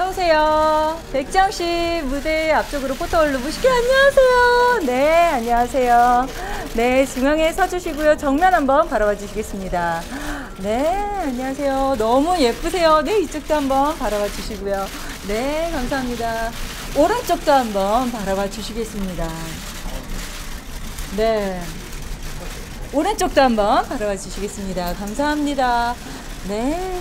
어서 오세요. 백정 씨 무대 앞쪽으로 포토홀로 무시게 안녕하세요. 네, 안녕하세요. 네, 중앙에 서주시고요. 정면 한번 바라봐 주시겠습니다. 네, 안녕하세요. 너무 예쁘세요. 네, 이쪽도 한번 바라봐 주시고요. 네, 감사합니다. 오른쪽도 한번 바라봐 주시겠습니다. 네. 오른쪽도 한번 바라봐 주시겠습니다. 감사합니다. 네.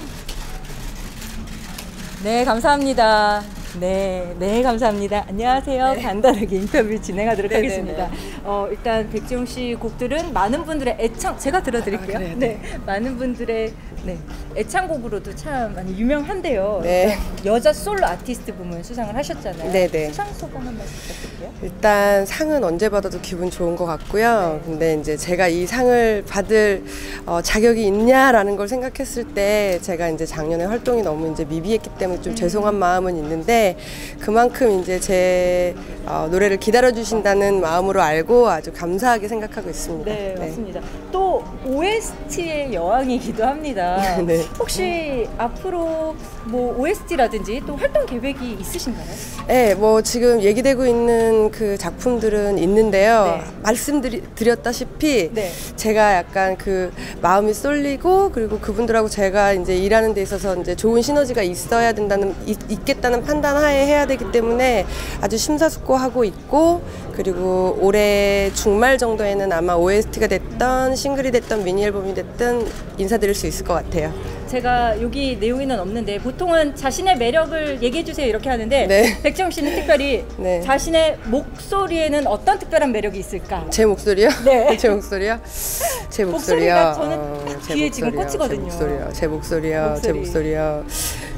네, 감사합니다. 네, 네, 감사합니다. 안녕하세요. 네. 간단하게 인터뷰 진행하도록 네네네. 하겠습니다. 어, 일단 백지용 씨 곡들은 많은 분들의 애창, 제가 들어드릴게요. 아, 그래요? 네, 많은 분들의 네, 애창곡으로도 참 많이 유명한데요. 네. 여자 솔로 아티스트 부문 수상을 하셨잖아요. 네네. 수상 소감 한 말씀 부탁드릴게요. 일단 상은 언제 받아도 기분 좋은 것 같고요. 근데 이제 제가 이 상을 받을 어, 자격이 있냐라는 걸 생각했을 때 제가 이제 작년에 활동이 너무 이제 미비했기 때문에 좀 죄송한 마음은 있는데 그만큼 이제 제 어, 노래를 기다려 주신다는 마음으로 알고 아주 감사하게 생각하고 있습니다. 네, 맞습니다. 또 OST의 여왕이기도 합니다. 네. 혹시 앞으로 뭐 OST라든지 또 활동 계획이 있으신가요? 네, 뭐 지금 얘기되고 있는 그 작품들은 있는데요. 네. 말씀드렸다시피 네. 제가 약간 그 마음이 쏠리고 그리고 그분들하고 제가 이제 일하는 데 있어서 이제 좋은 시너지가 있어야 된다는 있, 있겠다는 판단하에 해야 되기 때문에 아주 심사숙고하고 있고 그리고 올해 중말 정도에는 아마 OST가 됐던 싱글이 됐던 미니 앨범이 됐든 인사드릴 수 있을 것 같아요. 제가 여기 내용에는 없는데 보통은 자신의 매력을 얘기해 주세요 이렇게 하는데 네. 백정 씨는 특별히 네. 자신의 목소리에는 어떤 특별한 매력이 있을까? 제 목소리요? 네. 제 목소리요? 제 목소리요. 목소리가 저는 어, 딱제 귀에 지금 목소리요. 꽂히거든요. 제 목소리요. 제 목소리요. 제 목소리. 목소리요.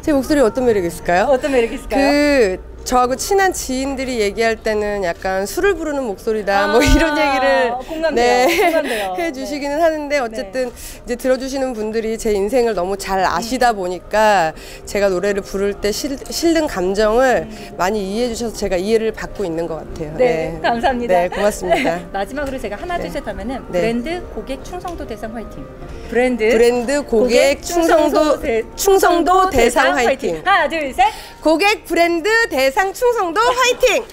제 목소리 어떤 매력이 있을까요? 어떤 매력이 있을까요? 그 저하고 친한 지인들이 얘기할 때는 약간 술을 부르는 목소리다 아, 뭐 이런 얘기를 공감돼요. 공감돼요. 해 주시기는 하는데 어쨌든 이제 들어주시는 분들이 제 인생을 너무 잘 음. 아시다 보니까 제가 노래를 부를 때 실, 실는 감정을 음. 많이 이해해 주셔서 제가 이해를 받고 있는 것 같아요. 네, 감사합니다. 네, 고맙습니다. 마지막으로 제가 하나 둘셋 하면은 네. 브랜드 고객 충성도 대상 화이팅. 브랜드 브랜드 고객 충성도 대- 충성도 대상 화이팅. 하나 둘 셋. 고객 브랜드 대상 충성도 화이팅.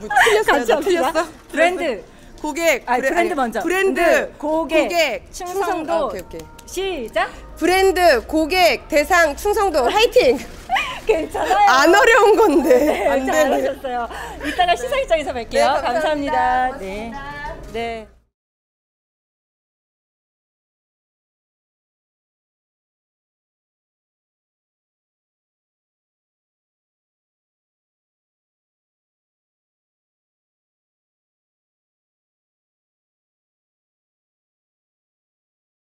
뭐 틀렸어요? 틀렸어? 브랜드 고객 아 브랜드 아니, 먼저. 브랜드 네, 고객, 충성도 충성도 아, 오케이 오케이. 시작. 브랜드 고객 대상 충성도 화이팅. 괜찮아요. 안 어려운 건데 네, 안 되네. 잘하셨어요. 이따가 시사일장에서 뵐게요. 네, 감사합니다. 감사합니다. 네. 네.